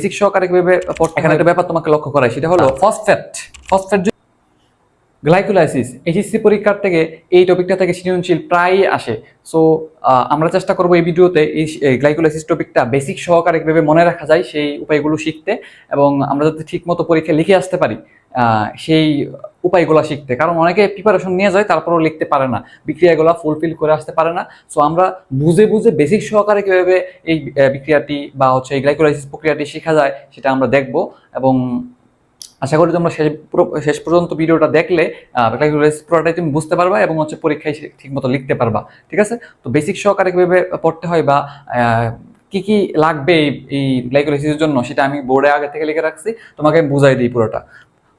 Basic সহকারে কীভাবে এখানে একটা ব্যাপার তোমাকে লক্ষ্য করাই সেটা হলো ফসফেট ফসফেট গ্লাইকোলাইসিস এইচএসসি পরীক্ষার থেকে এই টপিকটা থেকে সৃজনশীল প্রায়ই আসে। সো আমরা চেষ্টা করব এই ভিডিওতে এই গ্লাইকোলাইসিস টপিকটা বেসিক সহকারে কীভাবে মনে রাখা যায় সেই উপায়গুলো শিখতে এবং আমরা যাতে ঠিকমতো পরীক্ষা লিখে আসতে পারি। সেই উপায়গুলো শিখতে। কারণ অনেকে প্রিপারেশন নিয়ে যায়, তারপরেও লিখতে পারে না। বিক্রিয়াগুলো ফুলফিল করে আসতে পারে না। সো আমরা বুঝে বুঝে বেসিক সহকারে কীভাবে এই বিক্রিয়াটি বা হচ্ছে এই গ্লাইকোলাইসিস প্রক্রিয়াটি শেখা যায়, সেটা আমরা দেখব। এবং আশা করি তোমরা শেষ শেষ পর্যন্ত ভিডিওটা দেখলে পুরোটাই তুমি বুঝতে পারবা এবং হচ্ছে পরীক্ষায় ঠিকমতো লিখতে পারবা। ঠিক আছে? তো বেসিক সহকারে কীভাবে পড়তে হয় বা কি কি লাগবে এই গ্লাইকোলাইসিসের জন্য, সেটা আমি বোর্ডে আগে থেকে লিখে রাখছি। তোমাকে আমি বুঝাই দিই পুরোটা।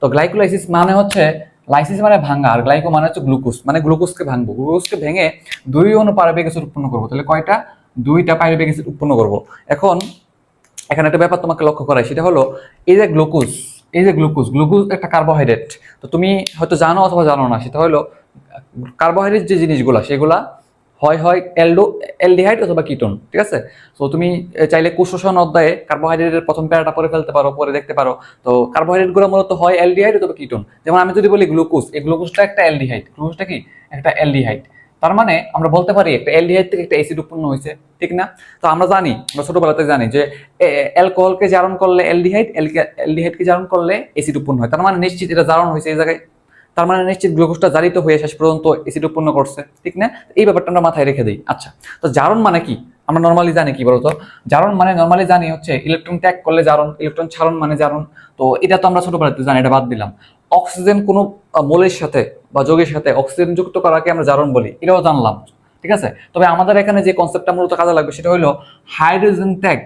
তো গ্লাইকোলাইসিস মানে হচ্ছে লাইসিস মানে ভাঙা আর গ্লাইকো মানে হচ্ছে গ্লুকোজ মানে গ্লুকোজকে ভাঙবো। গ্লুকোজকে ভেঙে দুই অনু পারবিক অ্যাসিড উৎপন্ন করব। তাহলে কয়টা? দুইটা পাইরুবিক অ্যাসিড উৎপন্ন করব। এখন, এখানে একটা ব্যাপার তোমাকে লক্ষ্য করাই, সেটা হলো, এই যে গ্লুকোজ এই যে গ্লুকোজ গ্লুকোজ একটা কার্বোহাইড্রেট তো তুমি হয়তো জানো অথবা জানো না, সেটা হলো কার্বোহাইড্রেট যে জিনিসগুলা, সেগুলা হয় হয় এলডো, এলডিহাইড অথবা কিটোন, ঠিক আছে? তো তুমি চাইলে কুশোষণ অধ্যায়ে কার্বোহাইড্রেটের প্রথম প্যারাটা পরে ফেলতে পারো, পরে দেখতে পারো। তো কার্বোহাইড্রেটগুলো মূলত হয় এলডিহাইড অথবা কিটোন। যেমন আমি যদি বলি গ্লুকোজ, এই গ্লুকোজটা একটা এলডিহাইড, গ্লুকোজটা কি? একটা এলডিহাইড। তার মানে আমরা বলতে পারি একটা এলডিহাইড থেকে একটা অ্যাসিড উৎপন্ন হয়েছে, ঠিক না? তো আমরা জানি, আমরা ছোটবেলাতে জানি যে অ্যালকোহলকে জারণ করলে এলডিহাইড এলডিহাইডকে জারণ করলে অ্যাসিড উৎপন্ন হয়। তার মানে নিশ্চিত এটা জারণ হয়েছে এই জায়গায়। তার মানে নিশ্চিত গ্লুকোজটা জারিত হয়ে শেষ পর্যন্ত অ্যাসিড উৎপন্ন করছে, ঠিক না? এই ব্যাপারটা আমরা মাথায় রেখে দিই। আচ্ছা তো জারণ মানে কি? আমরা নর্মালি জানি কি বলতো? জারণ মানে নর্মালি জানি হচ্ছে ইলেকট্রন ত্যাগ করলে জারণ ইলেকট্রন ছাড়ন মানে জারণ। তো এটা তো আমরা ছোটবেলাতে জানি, এটা বাদ দিলাম। অক্সিজেন কোনো মোলের সাথে বা যোগের সাথে অক্সিজেন যুক্ত করাকে আমরা জারণ বলি, এটাও জানলাম। ঠিক আছে? তবে আমাদের এখানে যে কনসেপ্টটা মূলত কাজে লাগবে সেটা হলো হাইড্রোজেন ত্যাগ।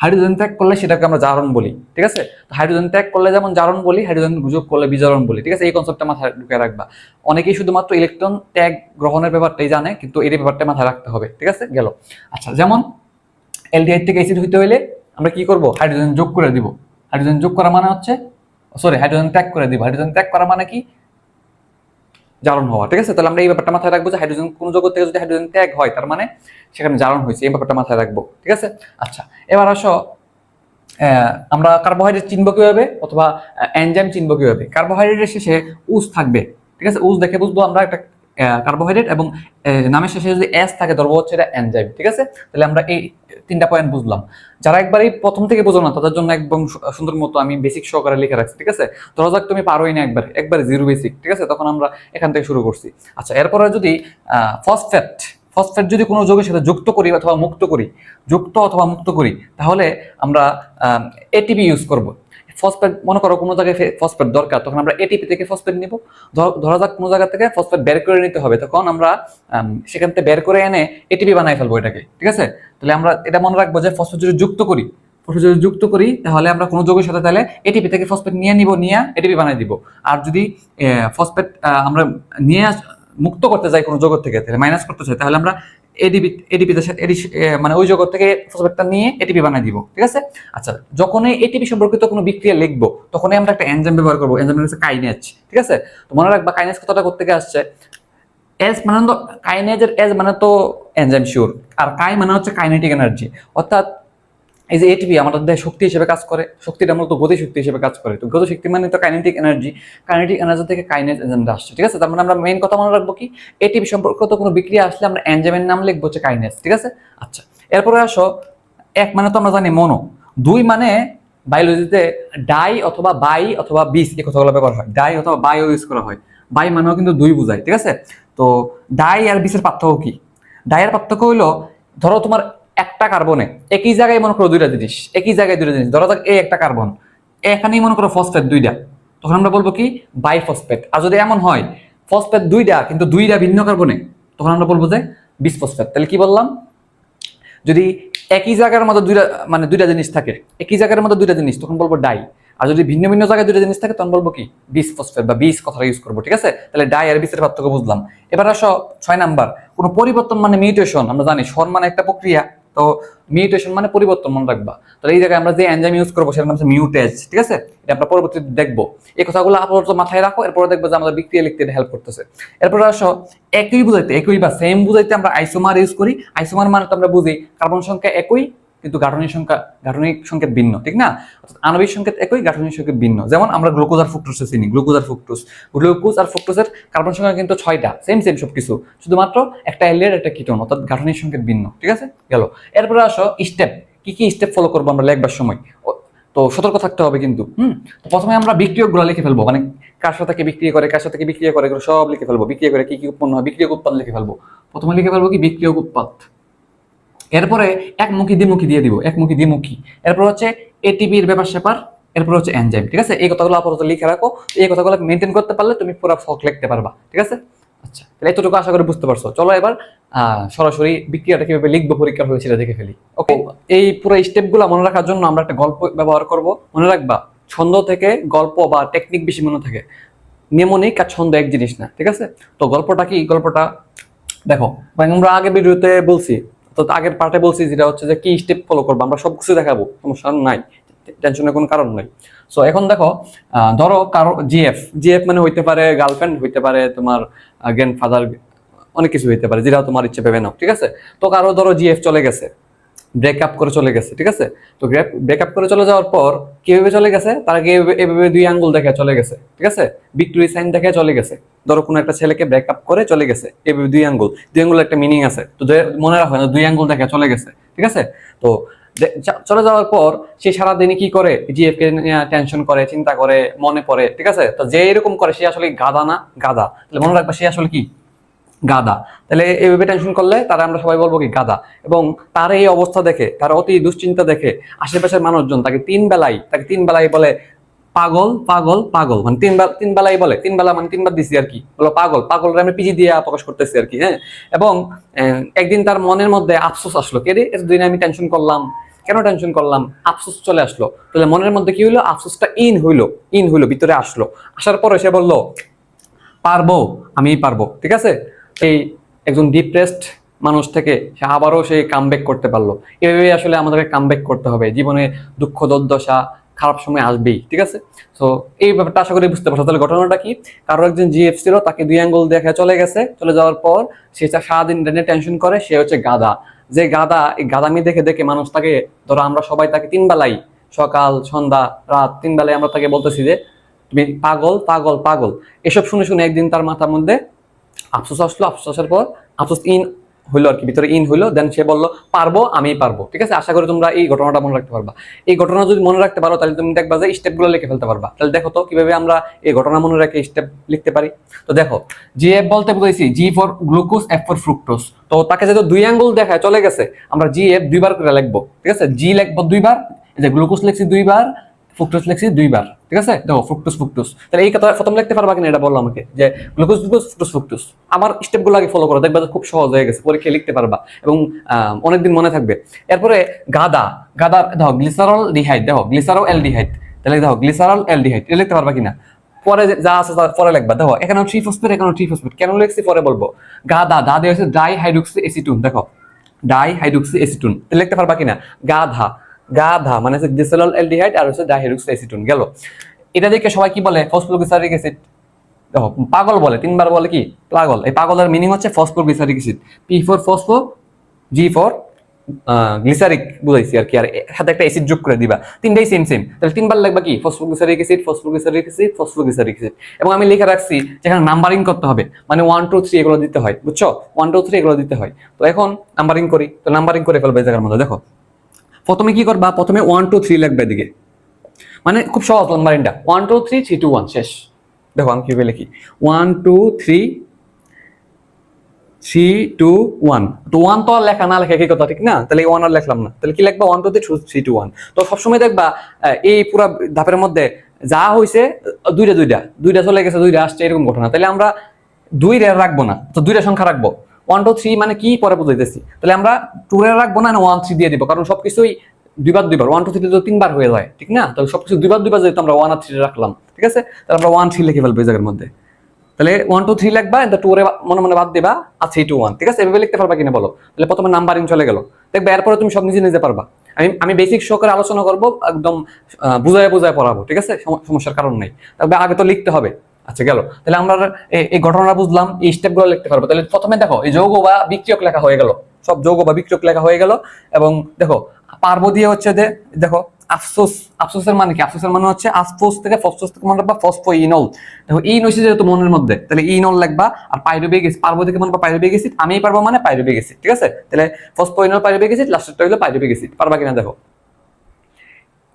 হাইড্রোজেন ত্যাগ করলে সেটাকে আমরা জারণ বলি, ঠিক আছে? হাইড্রোজেন ত্যাগ করলে যেমন জারণ বলি, হাইড্রোজেন যোগ করলে বিজারণ বলি, ঠিক আছে? এই কনসেপ্টটা মাথায় ঢুকে রাখবা। অনেকেই শুধুমাত্র ইলেকট্রন ত্যাগ গ্রহণের ব্যাপারটাই জানে, কিন্তু এই ব্যাপারটা মাথায় রাখতে হবে, ঠিক আছে? গেল। আচ্ছা যেমন এলডিহাইড থেকে অ্যাসিড হইতে হইলে আমরা কি করব? হাইড্রোজেন যোগ করে দিব। হাইড্রোজেন যোগ করা মানে হচ্ছে সরি হাইড্রোজেন ত্যাগ করে দিব। হাইড্রোজেন ত্যাগ করা মানে কি? জারণ হওয়া, ঠিক আছে? তাহলে আমরা এই ব্যাপারটা মাথায় রাখব যে হাইড্রোজেন কোন জগৎ থেকে যদি হাইড্রোজেন ত্যাগ হয়, তার মানে সেখানে জারণ হয়েছে, এই ব্যাপারটা মাথায় রাখব, ঠিক আছে? আচ্ছা এবার আসো আমরা কার্বোহাইড্রেট চিনবো কীভাবে? অথবা এনজাইম চিনবো কীভাবে? কার্বোহাইড্রেটের শেষে উস থাকবে, ঠিক আছে? উস দেখে বুঝব আমরা একটা কার্বোহাইড্রেট এবং নামের শেষে যদি এস থাকে, ধরবো হচ্ছে এটা এনজাইম ঠিক আছে? তাহলে আমরা এই তিনটা পয়েন্ট বুঝলাম। যারা একবারই প্রথম থেকে বোঝো না, তাদের জন্য একদম সুন্দর মতো আমি বেসিক সহকারে লিখে রাখছি, ঠিক আছে? ধরা যাক তুমি পারোই না একবার একবার জিরো বেসিক ঠিক আছে? তখন আমরা এখান থেকে শুরু করছি। আচ্ছা এরপরে যদি ফসফেট ফসফেট যদি কোনো যোগের সাথে যুক্ত করি অথবা মুক্ত করি, যুক্ত অথবা মুক্ত করি, তাহলে আমরা এটিপি ইউজ করব। ফসফেট মনে করো কোনো জায়গায় ফসফেট দরকার, তখন আমরা এটিপি থেকে ফসফেট নিব। ধরা যাক কোনো জায়গা থেকে ফসফেট বের করে নিতে হবে, তখন আমরা সেখান থেকে বের করে এনে এটিপি বানাই ফেলব এটাকে, ঠিক আছে? তাহলে আমরা এটা মনে রাখব যে ফসফেট যদি যুক্ত করি ফসফেট যদি যুক্ত করি, তাহলে আমরা কোনো যোগের সাথে তাহলে এটিপি থেকে ফসফেট নিয়ে নিব, নিয়ে এটিপি বানাই দিব। আর যদি ফসফেট আমরা নিয়ে মুক্ত করতে যাই কোনো জগৎ থেকে, তাহলে মাইনাস করতে চাই, তাহলে আমরা এডিপি এডিপি মানে ওই জগৎ থেকে ফসফেটটা নিয়ে এটিপি বানাই দিব, ঠিক আছে? আচ্ছা যখনই এটিপি সম্পর্কিত কোনো বিক্রিয়া লিখব, তখনই আমরা একটা এনজাম ব্যবহার করব এনজাম হচ্ছে কাইনেজ ঠিক আছে? তো মনে রাখবা কাইনেজ কথাটা করতে আসছে? এস মানে তো কাইনেজের এস মানে তো এনজাম শিওর আর কাই মানে হচ্ছে কাইনেটিক এনার্জি অর্থাৎ এই যে এটিপি আমাদের দেহে শক্তি হিসেবে কাজ করে, শক্তিটা মূলত গতি শক্তি হিসেবে কাজ করে। তো গতি শক্তি মানে তো কাইনেটিক এনার্জি কাইনেটিক এনার্জি থেকে কাইনেজ এনজাইমটা আসছে, ঠিক আছে? তার মানে আমরা মেইন কথা মনে রাখব কি? এটিপি সম্পর্কিত কোনো বিক্রিয়া আসলে আমরা এনজাইমের নাম লিখব হচ্ছে কাইনেজ ঠিক আছে? আচ্ছা এরপরে আসো, এক মানে তো আমরা জানি মনো দুই মানে বায়োলজিতে ডাই অথবা বাই অথবা বিষ এই কথাগুলো ব্যবহার হয়। ডাই অথবা বাইও ইউজ করা হয়। বাই মানেও কিন্তু দুই বোঝায়, ঠিক আছে? তো ডাই আর বিষের পার্থক্য কি? ডাইয়ের পার্থক্য হইল ধরো তোমার একটা কার্বনে একই জায়গায় মনে করো দুইটা জিনিস, একই জায়গায় দুইটা জিনিস, ধরো যাক এই একটা কার্বন এখানেই মনে করো ফসফেট দুইটা, তখন আমরা বলব কি? বাই ফসফেট আর যদি এমন হয় ফসফেট দুইটা কিন্তু দুইটা ভিন্ন কার্বনে তখন আমরা বলব যে বিস ফসফেট তাহলে কি বললাম? যদি একই জায়গার মধ্যে দুইটা মানে দুইটা জিনিস থাকে, একই জায়গার মধ্যে দুইটা জিনিস, তখন বলব ডাই আর যদি ভিন্ন ভিন্ন জায়গায় দুইটা জিনিস থাকে, তখন বলব কি? বিস ফসফেট বা বিস কথাটা ইউজ করব, ঠিক আছে? তাহলে ডাই আর বিসের পার্থক্য বুঝলাম। এবার আসো ছয় নাম্বার, কোনো পরিবর্তন মানে মিউটেশন আমরা জানি স্বর মানে একটা প্রক্রিয়া তো মিউটেশন মানে পরিবর্তন মনে রাখবা। তাহলে এই জায়গায় আমরা যে এনজাইম ইউজ করব সেটা হচ্ছে মিউটেজ ঠিক আছে? এটা আমরা পরবর্তীতে দেখব। এই কথাগুলো আপাতত মাথায় রাখো, এরপরে দেখব যে আমাদের বিক্রিয়া লিখতে হেল্প করতেছে। এরপরে আসো, একই বুঝাইতে, একই বা সেম বুঝাইতে আমরা আইসোমার ইউজ করি। আইসোমার মানে তো আমরা বুঝি কার্বন সংখ্যা একই কিন্তু গাঠনিক সংখ্যা, গাঠনিক সংকেত ভিন্ন, ঠিক না? অর্থাৎ আণবিক সংকেত একই, গাঠনিক সংকেত ভিন্ন। যেমন আমরা গ্লুকোজ আর ফ্রুক্টোজ চিনি, গ্লুকোজ আর ফ্রুক্টোজ। গ্লুকোজ আর ফ্রুক্টোজের কার্বন সংখ্যা কিন্তু ছয়টা সেম সেম সবকিছু। শুধুমাত্র একটা এলিয়ার একটা কিটোন অর্থাৎ গাঠনিক সংকেত ভিন্ন, ঠিক আছে? গেল। এরপরে আসো স্টেপ কি কি স্টেপ ফলো করব আমরা লেখবার সময়? তো সতর্ক থাকতে হবে কিন্তু, হুম? তো প্রথমে আমরা বিক্রিয়কগুলো লিখে ফেলব মানে কার সাথে বিক্রিয়া করে, কার সাথে বিক্রিয়া করে সব লিখে ফেলব। বিক্রিয়া করে কি কি উৎপন্ন হয়, বিক্রিয়ক উৎপাদ লিখে ফেলব। প্রথমে লিখে ফেলব কি, বিক্রিয়ক উৎপাদ এরপরে এক একমুখী দ্বিমুখী দিয়ে দিব একমুখী দ্বিমুখী এরপর হচ্ছে এটিপির ব্যাপার স্যাপার, এরপর হচ্ছে এনজাইম ঠিক আছে? এই কথাগুলো আপাতত লিখে রাখো। এই কথাগুলো মেনটেন করতে পারলে তুমি পুরো ফক লিখতে পারবা, ঠিক আছে? আচ্ছা তাহলে এতটুকু আশা করি বুঝতে পারছ। চলো এবার সরাসরি বিক্রিয়াটা কীভাবে লিখব পরীক্ষার হয়েছিল দেখে ফেলি। ওকে এই পুরো স্টেপগুলো মনে রাখার জন্য আমরা একটা গল্প ব্যবহার করব। মনে রাখবা, ছন্দ থেকে গল্প বা টেকনিক বেশি মনে থাকে। নেমনিক আর ছন্দ এক জিনিস না, ঠিক আছে? তো গল্পটা কি? গল্পটা, দেখো মানে আমরা আগে ভিডিওতে বলছি তো আগের পার্টে বলছি যেটা হচ্ছে যে কি স্টেপ ফলো করব, আমরা সব কিছু দেখাবো, সমস্যা নাই টেনশনের কোনো কারণ নাই। সো এখন দেখো ধরো কারও জিএফ জিএফ মানে হইতে পারে গার্লফ্রেন্ড হইতে পারে তোমার গ্র্যান্ড ফাদার অনেক কিছু হইতে পারে, যেটা তোমার ইচ্ছে ভেবে নাও, ঠিক আছে? তো কারও ধরো জিএফ চলে গেছে ব্রেকআপ করে চলে গেছে, ঠিক আছে? তো ব্রেকআপ করে চলে যাওয়ার পর কীভাবে চলে গেছে? তার এভাবে- দুই আঙ্গুল দেখে চলে গেছে, ঠিক আছে? ভিক্টোরি সাইন দেখে চলে গেছে। ধরো কোনো একটা ছেলেকে ব্রেকআপ করে চলে গেছে, এভাবে দুই আঙ্গুল দুই আঙ্গুল একটা মিনিং আছে, তো মনে রাখো না দুই আঙ্গুল দেখে চলে গেছে, ঠিক আছে? তো চলে যাওয়ার পর সে সারাদিনই কি করে? জিএফ কে নিয়ে টেনশন করে, চিন্তা করে, মনে পড়ে, ঠিক আছে? তো যে এরকম করে, সে আসলে গাদা না গাদা তাহলে মনে রাখবা সে আসলে কি? গাদা। তাহলে এইভাবে টেনশন করলে তারা আমরা সবাই বলব কি গাদা। এবং তার এই অবস্থা দেখে, তার অতি দুশ্চিন্তা দেখে আশেপাশের মানুষজন তাকে তিন বেলায় তাকে তিন বেলায় বলে পাগল পাগল পাগল। মানে তিন তিন বেলাই বলে, তিন বেলা মানে তিনবার দিছি আর কি। বলো পাগল পাগল আমি পিজি দিয়ে প্রকাশ করতেছি আর কি হ্যাঁ? এবং একদিন তার মনের মধ্যে আফসোস আসলো। কে রে এতদিন আমি টেনশন করলাম, কেন টেনশন করলাম? আফসোস চলে আসলো। তাহলে মনের মধ্যে কি হইল? আফসোসটা ইন হইল ইন হইল, ভিতরে আসলো। আসার পরে সে বলল, পারব আমি পারব। ঠিক আছে? এই একজন ডিপ্রেসড মানুষ থেকে সে আবারও সে কামব্যাক করতে পারল। এভাবে আসলে আমাদেরকে কামব্যাক করতে হবে। জীবনে দুঃখ, দুর্দশা খারাপ সময় আসবেই, ঠিক আছে? তো এই ব্যাপারটা আশা করি বুঝতে পারছ। তাহলে ঘটনাটা কি? কারও একজন জিএফ ছিল, তাকে দুই আঙ্গুল দেখে চলে গেছে। চলে যাওয়ার পর সে সারাদিন রেনে টেনশন করে, সে হচ্ছে গাদা যে গাদা এই গাদামি দেখে দেখে মানুষ তাকে, ধরো আমরা সবাই তাকে তিন বেলাই, সকাল, সন্ধ্যা, রাত, তিন বেলায় আমরা তাকে বলতেছি যে, তুমি পাগল পাগল পাগল। এসব শুনে শুনে একদিন তার মাথার মধ্যে আফসোস আসলো আফসোস আসার পর আফসোস ইন হইল আর কি, ভিতরে ইন হইল দেন সে বলল, পারব, আমি পারব। ঠিক আছে? আশা করি তোমরা এই ঘটনাটা মনে রাখতে পারবা। এই ঘটনা যদি মনে রাখতে পারো, তাহলে তুমি দেখবা যে স্টেপগুলো লিখে ফেলতে পারবা। তাহলে দেখো তো কীভাবে আমরা এই ঘটনা মনে রেখে স্টেপ লিখতে পারি। তো দেখো জি এফ বলতে বুঝেছি G for glucose F for fructose তো তাকে যেহেতু দুই আঙ্গুল দেখায়, চলে গেছে। আমরা জি এফ দুইবার করে লিখব। ঠিক আছে? জি লিখব দুইবার যে গ্লুকোজ লিখছি দুইবার ফ্রুক্টোজ লিখছি দুইবার, ঠিক আছে? দেখো, ফ্রুক্টোজ ফ্রুক্টোজ। তাহলে এই কথা প্রথম লিখতে পারবা কিনা এটা বলল আমাকে, যে গ্লুকোজ গ্লুকোজ, ফ্রুক্টোজ ফ্রুক্টোজ। আমার স্টেপগুলো আগে ফলো করো, দেখবা খুব সহজ হয়ে গেছে, পরীক্ষায় লিখতে পারবা। এবং অনেকদিন মনে থাকবে। এরপরে গাদা গাদার দেখো গ্লিসারল ডিহাইড দেখো গ্লিসারল এলডিহাইড তাহলে দেখো গ্লিসারল এলডিহাইড এটা লিখতে পারবা কিনা? পরে যা আছে তার পরে লিখবা। দেখো এখানে থ্রি ফসফেট এখানে থ্রি ফসফেট কেন লিখছি পরে বলব? গাদা, দা দিয়ে হচ্ছে ডাই হাইড্রোক্সি এসিটুন দেখো ডাই হাইড্রোক্সি এসিটুন লিখতে পারবা কিনা? গাধা গাধা মানে হচ্ছে গ্লিসারল এলডিহাইড আর হচ্ছে ডাই হাইড্রোক্সি গেল। এটা দেখে সবাই কি বলে? ফসফোগ্লিসারিক অ্যাসিড পাগল বলে, তিনবার বলে কি? পাগল। এই পাগলের মিনিং হচ্ছে phosphoglyceric acid P for phospho G for glyceric বুঝাইছি আর কি। আর সাথে একটা অ্যাসিড যোগ করে দিবা। তিনটাই সেম সেম তাহলে তিনবার লাগবে কি? Phosphoglyceric acid phosphoglyceric acid phosphoglyceric acid এবং আমি লিখে রাখছি যেখানে নাম্বারিং করতে হবে। মানে ওয়ান টু থ্রি এগুলো দিতে হয়, বুঝছ? ওয়ান টু থ্রি এগুলো দিতে হয়। তো এখন নাম্বারিং করি। তো নাম্বারিং করে ফেলবে এই জায়গার মধ্যে। দেখো প্রথমে কি করবা প্রথমে ওয়ান টু থ্রি লিখবে এদিকে। মানে খুব সহজ নাম্বারিংটা one two three three two one শেষ। দেখো আমি কীভাবে লিখি। One two three three two one তো ওয়ান তো আর লেখা না লেখা কি কথা, ঠিক না? তাহলে ওয়ান আর লিখলাম না। তাহলে কি লিখবা one two three two one তো সবসময় দেখবা এই পুরা ধাপের মধ্যে যা হয়েছে দুইটা দুইটা। দুইটা চলে গেছে, দুইটা আসছে, এরকম ঘটনা। তাহলে আমরা দুই রের রাখব না। তো দুইটা সংখ্যা রাখব। ওয়ান টু থ্রি মানে কি পরে বুঝাইতেছি। তাহলে আমরা টু রের রাখব না ওয়ান থ্রি দিয়ে দিব, কারণ সবকিছুই দুইবার দুইবার। ওয়ান টু থ্রি তো তিনবার হয়ে যায়, ঠিক না? তাহলে সবকিছু দুইবার দুইবার যেহেতু আমরা ওয়ান আর থ্রি রাখলাম, ঠিক আছে? তাহলে আমরা ওয়ান থ্রি লিখে ফেলব এই জায়গার মধ্যে। তাহলে ওয়ান টু থ্রি লিখবা এটা টু মনে মনে বাদ দিবা, আর থ্রি টু ওয়ান ঠিক আছে? এভাবে লিখতে পারবা কিনা বলো? তাহলে প্রথমে নাম্বারিং চলে গেল। দেখবে এরপরে তুমি সব নিজে নিজে পারবা। আমি আমি বেসিক সহকারে আলোচনা করব, একদম বুঝায় বুঝায় পড়াবো, ঠিক আছে? সমস্যার কারণ নেই। তবে আগে তো লিখতে হবে। আচ্ছা গেল। তাহলে আমরা এই ঘটনাটা বুঝলাম, এই স্টেপগুলো লিখতে পারব। তাহলে প্রথমে দেখো, এই যৌগ বা বিক্রিয়ক লেখা হয়ে গেল। সব যৌগ বা বিক্রিয়ক লেখা হয়ে গেল এবং দেখো, পারব দিয়ে হচ্ছে যে, দেখো, আফসোস, আফসোসের মানে কি? আফসোসের মানে হচ্ছে আফসোস থেকে ফসফোস থেকে মনে রাখবা, ফসফোইনল। দেখো ইন হচ্ছে যেহেতু মনের মধ্যে, তাহলে ইনল লিখবা আর পাইরুবিক অ্যাসিড পারব থেকে মনে পাইরুবিক অ্যাসিড আমিই পারব মানে পাইরুবিক অ্যাসিড ঠিক আছে? তাহলে ফসফোইনল পাইরুবিক অ্যাসিড লাস্টেরটা হলো পাইরুবিক অ্যাসিড পারবা কিনা দেখো?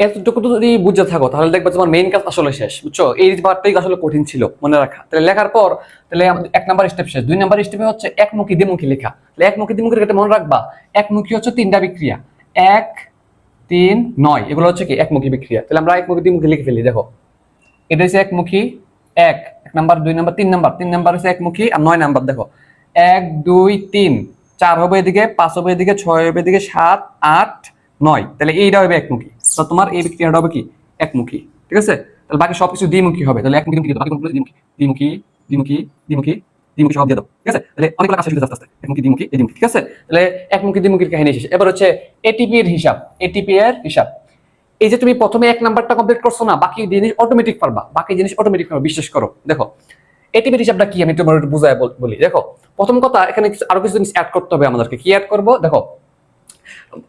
এতটুকু যদি বুঝতে থাকো, তাহলে দেখবে তোমার মেইন কাজ আসলে শেষ, বুঝছ? এই পার্টটাই আসলে কঠিন ছিল, মনে রাখা। তাহলে লেখার পর, তাহলে এক নাম্বার স্টেপ শেষ। দুই নাম্বার স্টেপে হচ্ছে একমুখী দ্বিমুখী লেখা। তাহলে একমুখী দ্বিমুখী লেখাটা মনে রাখবা, একমুখী হচ্ছে তিনটা বিক্রিয়া। এক, তিন, নয়, এগুলো হচ্ছে কি? একমুখী বিক্রিয়া। তাহলে আমরা একমুখী দ্বিমুখী লিখে ফেলি, দেখো। এটা হচ্ছে একমুখী এক এক নাম্বার, দুই নাম্বার, তিন নাম্বার। তিন নাম্বার হচ্ছে একমুখী আর নয় নাম্বার, দেখো। এক, দুই, তিন, চার হবে এদিকে, পাঁচ হবে এদিকে, ছয় হবে এদিকে, সাত, আট, নয়। তাহলে এইটা হবে একমুখী। তো তোমার এই বিক্রিয়াটা হবে কি? একমুখী। ঠিক আছে? তাহলে বাকি সবকিছু দ্বিমুখী হবে। তাহলে একমুখী দ্বিমুখী বাকি দ্বিমুখী। দ্বিমুখী দ্বিমুখী দ্বিমুখী দ্বিমুখী সব দিয়ে দাও। ঠিক আছে? তাহলে অনেকগুলো কাজ আস্তে আস্তে। একমুখী, দ্বিমুখী দ্বিমুখী। ঠিক আছে? তাহলে একমুখী, দ্বিমুখীর কাহিনী শেষ। এবার হচ্ছে এটিপি এর হিসাব। এটিপি এর হিসাব। এই যে তুমি প্রথমে এক নাম্বারটা কমপ্লিট করছ না, বাকি জিনিস অটোমেটিক পারবা। বাকি জিনিস অটোমেটিক পারবা। বিশ্বাস করো। দেখো এটিপির হিসাবটা কি? আমি একটু বুঝায় বলি দেখো, প্রথম কথা, এখানে আরও কিছু জিনিস অ্যাড করতে হবে আমাদেরকে। কি অ্যাড করব? দেখো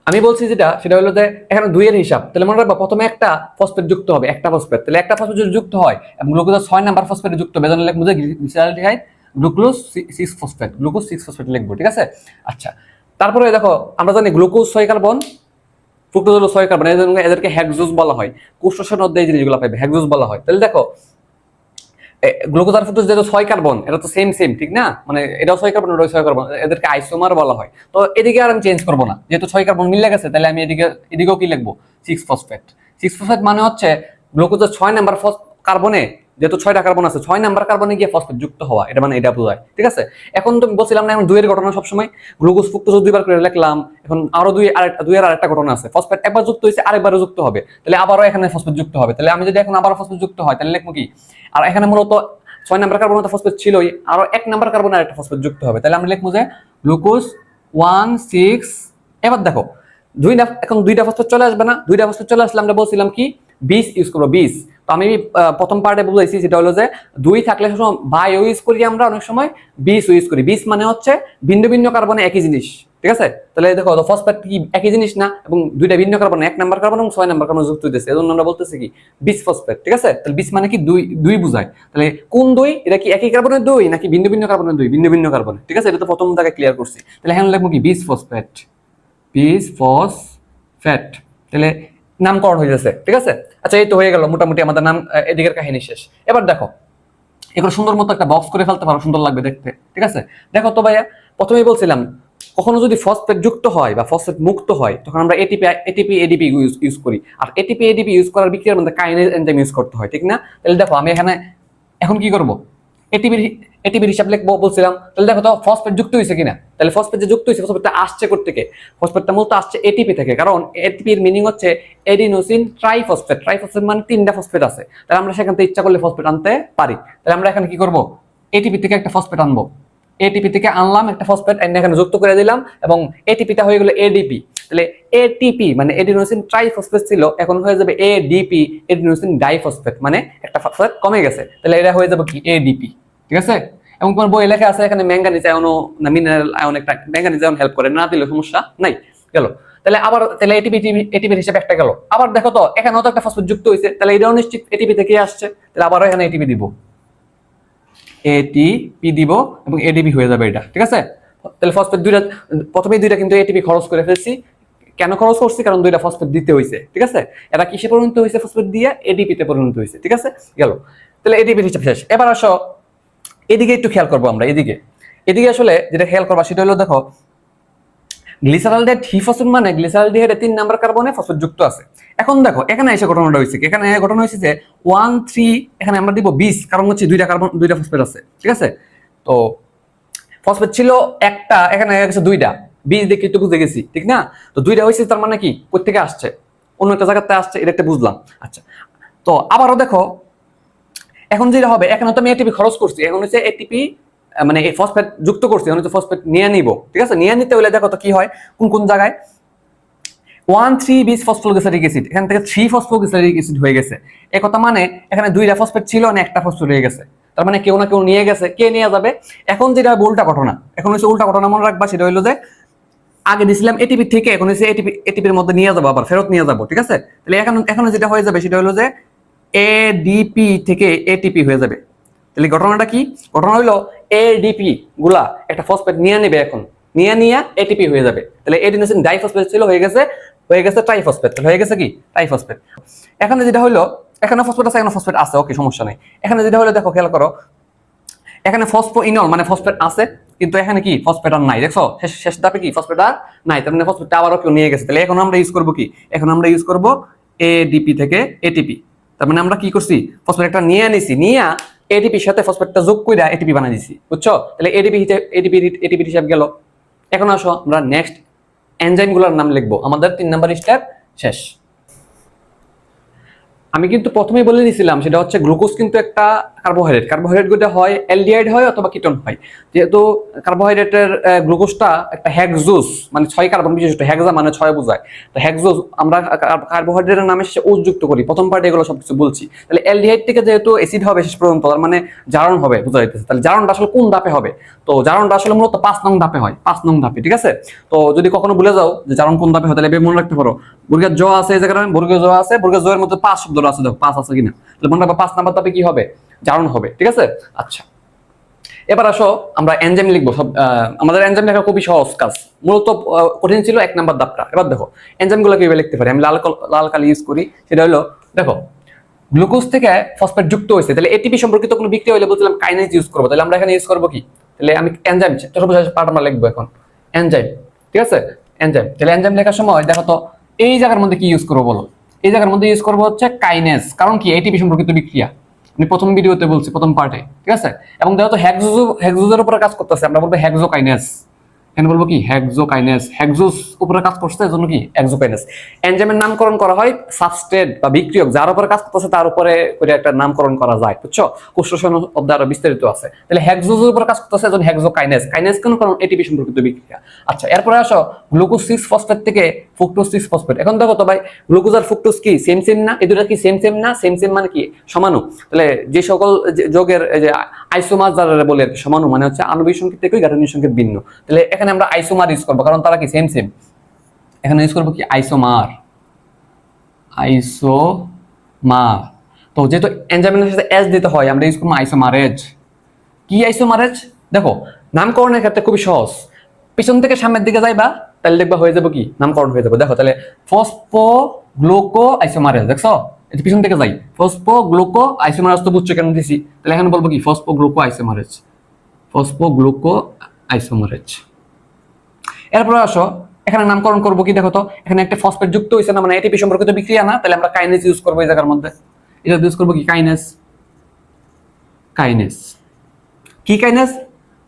আমি বলছি যেটা, সেটা হলো যে এখানে দুইয়ের হিসাব। তাহলে মনে রাখবা, প্রথমে একটা ফসফেট যুক্ত হবে, একটা ফসফেট তাহলে একটা ফসফেট যদি যুক্ত হয়, এবং গ্লুকোজের ছয় নাম্বার ফসফেট যুক্ত হবে লিখব যে glyceraldehyde glucose six phosphate glucose six phosphate লিখব, ঠিক আছে? আচ্ছা তারপরে দেখো, আমরা জানি গ্লুকোজ ছয় কার্বন ফ্রুক্টোজ হলো ছয় কার্বন এদের এদেরকে হ্যাকজুস বলা হয়। কোষের মধ্যে এই জিনিসগুলো পাইবে হ্যাকজুস বলা হয়। তাহলে দেখো গ্লুকোজ আর ফ্রুক্টোজ যেহেতু ছয় কার্বন এটা তো সেম সেম ঠিক না? মানে এটাও ছয় কার্বন ওটাও ছয় কার্বন এদেরকে আইসোমার বলা হয়। তো এদিকে আর আমি চেঞ্জ করব না। যেহেতু ছয় কার্বন মিলে গেছে, তাহলে আমি এদিকে, এদিকেও কি লিখব? সিক্স ফসফেট সিক্স ফসফেট মানে হচ্ছে গ্লুকোজের ছয় নাম্বার কার্বনে যেহেতু ছয়টা কার্বন আছে, ছয় নাম্বার কার্বনে গিয়ে ফসফেট যুক্ত হওয়া, এটা মানে এটা বোঝায়, ঠিক আছে? এখন তুমি বলছিলাম না, এখন দুইয়ের ঘটনা সবসময় গ্লুকোজ ফ্রুক্টোজ দুইবার করে লিখলাম, এখন আরও দুই, আরেকটা, দুইয়ের আরেকটা ঘটনা আছে ফসফেট একবার যুক্ত হয়েছে, আরেকবারও যুক্ত হবে, তাহলে আবারও এখানে ফসফেট যুক্ত হবে, তাহলে আমি যদি এখন আবারও ফসফেট যুক্ত হয়, তাহলে লিখব কি? আর এখানে মূলত ছয় নাম্বার কার্বন তো ফসফেট ছিলই, আরও এক নাম্বার কার্বন আর একটা ফসফেট যুক্ত হবে, তাহলে আমি লিখব যে গ্লুকোজ ওয়ান সিক্স এবার দেখো, দুই এখন দুইটা ফসফেট চলে আসবে না, দুইটা ফসফেট চলে আসলে আমরা বলছিলাম কি? বিশ ইউজ করব তো আমি প্রথম পার্টে বুঝাইছি সেটা হলো যে দুই থাকলে সবসময় বাই ইউজ করি আমরা অনেক সময় বিশ ইউজ করি। বিশ মানে হচ্ছে ভিন্ন ভিন্ন কার্বনে একই জিনিস, ঠিক আছে? তাহলে দেখো ফসফেট কি একই জিনিস না? এবং দুইটা ভিন্ন কার্বন এক নাম্বার কার্বন এবং ছয় নাম্বার কার্বন যুক্ত হইতেছে। এজন্য আমরা বলতেছি কি বিশ ফসফেট ঠিক আছে? তাহলে বিশ মানে কি দুই দুই বুঝায়। তাহলে কোন দুই? এটা কি একই কার্বনের দুই নাকি ভিন্ন ভিন্ন কার্বনের দুই? ভিন্ন ভিন্ন কার্বন ঠিক আছে? এটা তো প্রথম জায়গায় ক্লিয়ার করছি। তাহলে এখানে লিখব কি বিশ ফসফেট বিশ ফসফেট তাহলে নামকরণ হয়ে যাচ্ছে ঠিক আছে? আচ্ছা এই তো হয়ে গেল, মোটামুটি আমাদের নাম এদিকের কাহিনী শেষ। এবার দেখো, এগুলো সুন্দর মতো একটা বক্স করে ফেলতে পারো, সুন্দর লাগবে দেখতে, ঠিক আছে? দেখো তো ভাইয়া, প্রথমেই বলছিলাম, কখনো যদি ফসফেট যুক্ত হয় বা ফসফেট মুক্ত হয়, তখন আমরা এটিপি এটিপি এডিপি ইউজ করি। আর এটিপি এডিপি ইউজ করার বিক্রিয়ার মধ্যে কাইনেজ এনজাইম ইউজ করতে হয়, ঠিক না? তাহলে দেখো, আমি এখানে, এখন কি করব? এটিপির এটিপির হিসাব লিখব বলছিলাম, তাহলে দেখো তো ফসফেট যুক্ত হয়েছে কিনা? তাহলে ফসফেট যে যুক্ত হয়েছে ফসফেটটা আসছে থেকে ফসফেটটা মূলত আসছে এটিপি থেকে, কারণ এটিপির মিনিং হচ্ছে এডিনোসিন ট্রাইফসফেট ট্রাইফসফেট মানে তিনটা ফসফেট আছে। তাহলে আমরা সেখান থেকে ইচ্ছা করলে ফসফেট আনতে পারি। তাহলে আমরা এখানে কি করব? এটিপি থেকে একটা ফসফেট আনব। এটিপি থেকে আনলাম একটা ফসফেট এখানে যুক্ত করে দিলাম, এবং এটিপিটা হয়ে গেল এডিপি তাহলে এটিপি মানে এডিনোসিন ট্রাইফসফেট ছিল, এখন হয়ে যাবে এডিপি এডিনোসিন ডাইফসফেট মানে একটা ফসফেট কমে গেছে। তাহলে এটা হয়ে যাবে কি? এডিপি ঠিক আছে? এবং তোমার বই লেখা আছে, এখানে ম্যাঙ্গানিজ আয়নও না মিনারেল আয়ন একটা ম্যাঙ্গানিজ আয়ন হেল্প করে, না দিলে সমস্যা নাই, গেল। তাহলে আবার, তাহলে এটিপি এটিপির হিসেবে একটা গেল। আবার দেখো তো, এখানেও তো একটা ফসফেট যুক্ত হয়েছে, তাহলে এটাও নিশ্চিত এটিপি থেকে আসছে? তাহলে আবারও এখানে এটিপি দিব। এটিপি দিব, এবং এডিপি হয়ে যাবে এটা, ঠিক আছে? তাহলে ফসফেট দুইটা, প্রথমেই দুইটা কিন্তু এটিপি খরচ করে ফেলছি। কেন খরচ করছি? কারণ দুইটা ফসফেট দিতে হয়েছে, ঠিক আছে? এটা কিসে পরিণত হয়েছে? ফসফেট দিয়ে এডিপিতে পরিণত হয়েছে, ঠিক আছে? গেল। তাহলে এডিপির হিসাব শেষ। এবার আসো এদিকে একটু খেয়াল করব আমরা, এদিকে। এদিকে আসলে যেটা খেয়াল করবা সেটা হলো দেখো হিফসফেট মানে তিন নাম্বার কার্বনে যুক্ত আছে। এখন দেখো, এখানে এসে ঘটনাটা হয়েছে এখানে ঘটনা হয়েছে যে ওয়ান থ্রি এখানে আমরা দিব বিশ, কারণ হচ্ছে দুইটা কার্বন দুইটা ফসফেট আছে, ঠিক আছে? তো ফসফেট ছিল একটা, এখানে গেছে দুইটা। বীজ দেখে একটু বুঝে গেছি, ঠিক না? তো দুইটা হয়েছে তার মানে কি? কোথেকে আসছে? অন্য একটা জায়গাতে আসছে, এটা একটা বুঝলাম। আচ্ছা তো আবারও দেখো এখন যেটা হবে, এখানে তো আমি এটিপি খরচ করছি, এখন হচ্ছে এটিপি মানে এই ফসফেট যুক্ত করছি, এখন হচ্ছে ফসফেট নিয়ে নিব, ঠিক আছে? নিয়ে নিতে হলে দেখো তো কি হয়, কোন কোন জায়গায়? One three bis phosphoglyceric acid এখান থেকে থ্রি ফসফোগ্লিসারিক অ্যাসিড হয়ে গেছে। এ কথা মানে এখানে দুইটা ফসফেট ছিল না একটা ফসফেট হয়ে গেছে। তার মানে কেউ না কেউ নিয়ে গেছে, কে নিয়ে যাবে? এখন যেটা হবে উল্টা ঘটনা, এখন হচ্ছে উল্টা ঘটনা মনে রাখবা, সেটা হইল যে, আগে দিছিলাম এটিপি থেকে, এখন এসে এটিপি এটিপির মধ্যে নিয়ে যাব আবার, ফেরত নিয়ে যাব, ঠিক আছে? তাহলে এখন এখন যেটা হয়ে যাবে, সেটা হলো যে এডিপি থেকে এটিপি হয়ে যাবে। তাহলে ঘটনাটা কি? ঘটনা হলো এডিপি গুলা একটা ফসফেট নিয়ে নেবে এখন। নিয়ে নিয়ে এটিপি হয়ে যাবে। তাহলে এডিনোসিন ডাইফসফেট ছিল, হয়ে গেছে হয়ে গেছে ট্রাইফসফেট হয়ে গেছে কি? ট্রাইফসফেট এখানে যেটা হলো এখানে ফসফেট আছে এখানে ফসফেট আছে, ওকে, সমস্যা নাই। এখানে যেটা হলো দেখো, খেয়াল করো। এখানে ফসফো ইনল মানে ফসফেট আছে, কিন্তু এখানে কি? ফসফেট আর নাই, দেখছ? শেষ শেষ ধাপে কি? ফসফেট আর নাই, তার মানে ফসফেটটা আবারও কেউ নিয়ে গেছে। তাহলে এখন আমরা ইউজ করব কি? এখন আমরা ইউজ করব এডিপি থেকে এটিপি তার মানে আমরা কি করছি? ফসফেট একটা নিয়ে নিছি নিয়ে এটিপির সাথে ফসফেটটা যোগ করে এটিপি বানিয়ে দিছি, বুঝছ? তাহলে এডিপি এডিপি এটিপি হিসাব গেল। এখন আসো, আমরা নেক্সট এনজাইমগুলোর নাম লিখব। আমাদের তিন নাম্বার স্টেপ শেষ। আমি কিন্তু প্রথমেই বলে দিয়েছিলাম সেটা হচ্ছে গ্লুকোজ কিন্তু একটা কার্বোহাইড্রেট কার্বোহাইড্রেটগুলো হয় অ্যালডিহাইড হয় অথবা কিটন হয়। যেহেতু কার্বোহাইড্রেটের গ্লুকোজটা একটা হ্যাকজুস মানে ছয় কার্বন বিশিষ্ট হ্যাকজা মানে ছয় বোঝায়। তো হ্যাকজুস আমরা কার্বোহাইড্রেটের নামে শেষে উযুক্ত করি। প্রথম পার্টে এগুলো সবকিছু বলছি। তাহলে অ্যালডিহাইড থেকে যেহেতু অ্যাসিড হবে শেষ পর্যন্ত, তার মানে জারণ হবে, বোঝা যাইতেছে। তাহলে জারণটা আসলে কোন ধাপে হবে? তো জারণটা আসলে মূলত পাঁচ নং ধাপে হয়, পাঁচ নং ধাপে, ঠিক আছে? তো যদি কখনো ভুলে যাও যে জারণ কোন ধাপে হয়, তাহলে মনে রাখতে পারো। বর্গের জ আছে এই জায়গায় বর্গের জ আছে, বর্গের জয়ের মধ্যে পাঁচ শব্দ আছে, দেখো, পাঁচ আছে কিনা। তাহলে মনে রাখবা পাঁচ নাম্বার ধাপে কি হবে? জারণ হবে, ঠিক আছে? আচ্ছা। এবার আসো, আমরা এনজাইম লিখব, সব আমাদের এনজাইম লেখা খুবই সহজ কাজ। মূলত কঠিন ছিল এক নাম্বার ধাপটা এবার দেখো, এনজাইমগুলো কীভাবে লিখতে পারি? আমি লাল লাল কালি ইউজ করি, সেটা হলো, দেখো, গ্লুকোজ থেকে ফসফেট যুক্ত হয়েছে, তাহলে এটিপি সম্পর্কিত কোনো বিক্রিয়া হলে বলছিলাম কাইনেজ ইউজ করব, তাহলে আমরা এখানে ইউজ করব কি? তাহলে আমি এনজাইম পার্ট আমরা লিখব এখন, এনজাইম, ঠিক আছে? এনজাইম, তাহলে এনজাইম লেখার সময় দেখো তো, এই জায়গার মধ্যে কি ইউজ করব বলো? এই জায়গার মধ্যে ইউজ করব হচ্ছে কাইনেস কারণ কি? এটিপি সম্পর্কিত বিক্রিয়া। আমি প্রথম ভিডিওতে বলছি, প্রথম পার্টে ঠিক আছে? এবং দেখো তো হ্যাকজো হ্যাকজোজের উপর কাজ করতেছে, আমরা বলব হ্যাকজোকাইনেস এখানে বলব কি? হ্যাকজোকাইনেস হ্যাকজোস উপরে কাজ করছে এজন্য কি? হ্যাকজোকাইনেস এনজাইমের নামকরণ করা হয় সাবস্ট্রেট বা বিক্রিয়ক, যার উপরে কাজ করতেছে তার উপরে করে একটা নামকরণ করা যায়, বুঝছ? কোষ্ঠসন অধ্যায় আরও বিস্তারিত আছে। তাহলে হ্যাকজোজের উপরে কাজ করতেছে এজন্য হ্যাকজোকাইনেস কাইনেস কোন কারণ এটিপি সম্পর্কিত বিক্রিয়া। আচ্ছা এরপরে আসো গ্লুকোজ সিক্স ফসফেট থেকে ফ্রুক্টোজ সিক্স ফসফেট এখন দেখো তো ভাই গ্লুকোজ আর ফ্রুক্টোজ কি? সেম সেম না? এই দুটা কি সেম সেম না? সেম সেম মানে কি? সমানু তাহলে যে সকল যোগের যে আইসোমার যারা বলে সমানু মানে হচ্ছে আণবিক সংকেত থেকে গাঠনিক সংকেত ভিন্ন। তাহলে এখানে আমরা আইসোমার ইউজ করব, কারণ তারা কি সেম সেম এখানে ইউজ করব কি? আইসোমার আইসোমার তো যেহেতু এনজাইমের সাথে এস দিতে হয়, আমরা ইউজ করব আইসোমারেজ কি আইসোমারেজ দেখো, নামকরণের ক্ষেত্রে খুবই সহজ। পিছন থেকে সামনের দিকে যাইবা, তাহলে দেখবা হয়ে যাবে কি? নামকরণ হয়ে যাবে। দেখো, তাহলে ফসফো গ্লুকো আইসোমারেজ দেখছ এটা পিছন থেকে যাই। ফসফো গ্লুকো আইসোমারেজ তো বুঝছ কেন দিছি? তাহলে এখানে বলব কি? Phospho gluco isomerase phospho gluco isomerase এরপরে আসো, এখানে নামকরণ করব কি দেখো তো, এখানে একটা ফসফেট যুক্ত হয়েছে না মানে এটিপি সম্পর্কিত বিক্রিয়া না, তাহলে আমরা কাইনেস ইউজ করব এই জায়গার মধ্যে। এটা ইউজ করব কি? কাইনেস কাইনেস কি কাইনেস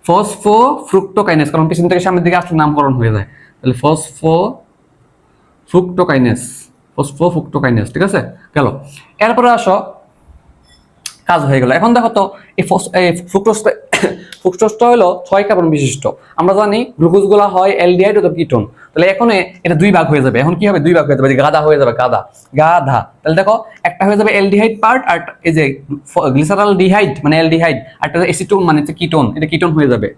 ফসফো ফ্রুক্টোকাইনেস কারণ পিছন থেকে সামনের দিকে আসলে নামকরণ হয়ে যায়। তাহলে ফসফো ফ্রুক্টোকাইনেস ফসফো ফ্রুক্টোকাইনেস ঠিক আছে? গেল। এরপরে আসো কাজ হয়ে গেল। এখন দেখো তো, এই ফ্রুক্টোজটা হলো ছয় কার্বন বিশিষ্ট। আমরা জানি গ্লুকোজগুলা হয় এলডিহাইড অথবা কিটোন। তাহলে এখানে এটা দুই ভাগ হয়ে যাবে। এখন কি হবে? দুই ভাগ হয়ে যাবে। যে গাদা হয়ে যাবে, গাদা। গাধা তাহলে দেখো, একটা হয়ে যাবে এলডিহাইড পার্ট আর এই যে গ্লিসারাল ডিহাইড মানে এলডিহাইড। আর একটা এসিটোন মানে কিটোন। এটা কিটোন হয়ে যাবে।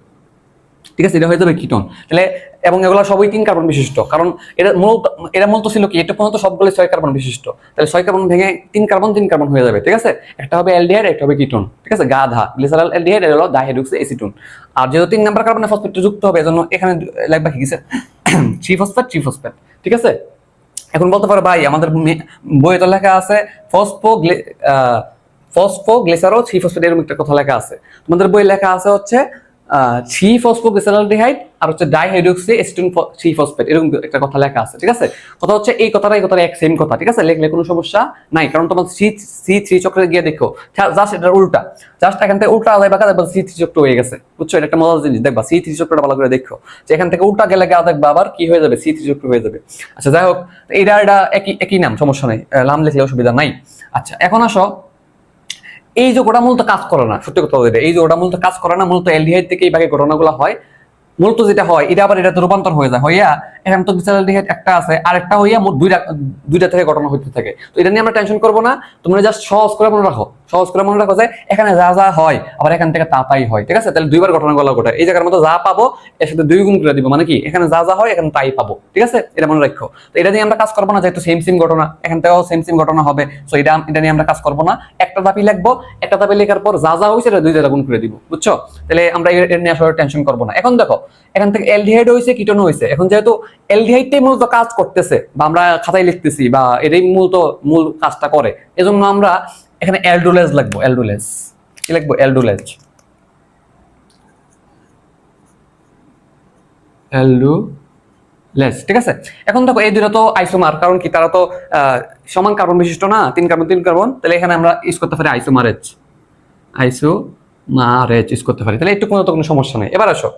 ঠিক আছে, এটা হয়ে যাবে কিটোন তাহলে এবং এগুলো সবই তিন কার্বন বিশিষ্ট। কারণ এটা মূলত এটা মূলত ছিল কি, এটা পর্যন্ত সবগুলো ছয় কার্বন বিশিষ্ট। তাহলে ছয় কার্বন ভেঙে তিন কার্বন তিন কার্বন হয়ে যাবে, ঠিক আছে? একটা হবে অ্যালডিহাইড একটা হবে কিটোন ঠিক আছে? গাধা গ্লিসারাল অ্যালডিহাইড এটা হলো ডাইহাইড্রোক্সি এসিটোন আর যেহেতু তিন নাম্বার কার্বনে ফসফেট যুক্ত হবে, এজন্য এখানে লাগবে কি গেছে। থ্রি ফসফেট থ্রি ফসফেট ঠিক আছে? এখন বলতে পারো, ভাই, আমাদের বইয়ে তো লেখা আছে ফসফো ফসফো গ্লিসারো থ্রি ফসফেট এরকম একটা কথা লেখা আছে। তোমাদের বই লেখা আছে হচ্ছে থ্রি ফসফো গ্লিসারালডিহাইড আর হচ্ছে ডাইহাইড্রোক্সি এসিটোন থ্রি ফসফেট এরকম একটা কথা লেখা আছে, ঠিক আছে? কথা হচ্ছে এই কথাটা এই কথাটা এক সেম কথা, ঠিক আছে? লিখলে কোনো সমস্যা নাই, কারণ তোমার সি সি থ্রি চক্রে গিয়ে দেখো জাস্ট এটার উল্টা জাস্ট এখান থেকে উল্টা আদায় বাঁকা দেখবা সি থ্রি চক্র হয়ে গেছে, বুঝছ? এটা একটা মজার জিনিস, দেখবা সি থ্রি চক্রটা ভালো করে দেখো, যে এখান থেকে উল্টা গেলে গা দেখবা আবার কি হয়ে যাবে? সি থ্রি চক্র হয়ে যাবে। আচ্ছা যাই হোক, এটা এটা একই একই নাম, সমস্যা নেই নাম লিখলে অসুবিধা নাই। আচ্ছা এখন আসো এই যে ওটা মূলত কাজ করে না, সত্যি কথা এই যে ওটা মূলত কাজ করে না, মূলত এলডিহাইড থেকে এই ভাগে ঘটনাগুলো হয়। মূলত যেটা হয়, এটা আবার এটা রূপান্তর হয়ে যায়। হইয়া গ্লিসারলডিহাইড একটা আছে আর একটা হইয়া মোট দুইটা দুইটা থেকে ঘটনা হইতে থাকে। তো এটা নিয়ে আমরা টেনশন করব না, তোমরা জাস্ট সহজ করে মনে রাখো, সহজ করে মনে রাখো যে এখানে যা যা হয়, আবার এখান থেকে তা তাই হয়, ঠিক আছে? তাহলে দুইবার ঘটনা গলা এই জায়গার মতো যা পাবো, এর সাথে দুই গুণ করে দিব মানে কি? এখানে যা যা হয়, এখানে তাই পাবো, ঠিক আছে? এটা মনে রাখো। তো এটা নিয়ে আমরা কাজ করব না, যেহেতু সেম সেম ঘটনা, এখান থেকেও সেম সেম ঘটনা হবে। সো এটা এটা নিয়ে আমরা কাজ করব না। একটা দাবি লিখব, একটা দাবি লেখার পর যা যা হয়েছে এটা দুই জায়গা গুণ করে দিব, বুঝছ? তাহলে আমরা এর নিয়ে আসলে টেনশন করব না। এখন দেখো, এখান থেকে এলডিহাইড হয়েছে কিটোন হয়েছে এখন যেহেতু এলডিহাইডটাই মূলত কাজ করতেছে বা আমরা খাতায় লিখতেছি বা এটাই মূলত মূল কাজটা করে। এজন্য আমরা এখানে এলডোলেজ লিখব এলডোলেজ কি লিখব? এলডোলেজ এলডোলেজ ঠিক আছে? এখন দেখো, এই দুটো তো আইসোমার, কারণ কি? তারা তো সমান কার্বন বিশিষ্ট না, তিন কার্বন তিন কার্বন। তাহলে এখানে আমরা ইউজ করতে পারি আইসোমারেজ। আইসোমারেজ ইউজ করতে পারি। তাহলে একটু কোনো তো কোনো সমস্যা নেই। এবার আসো।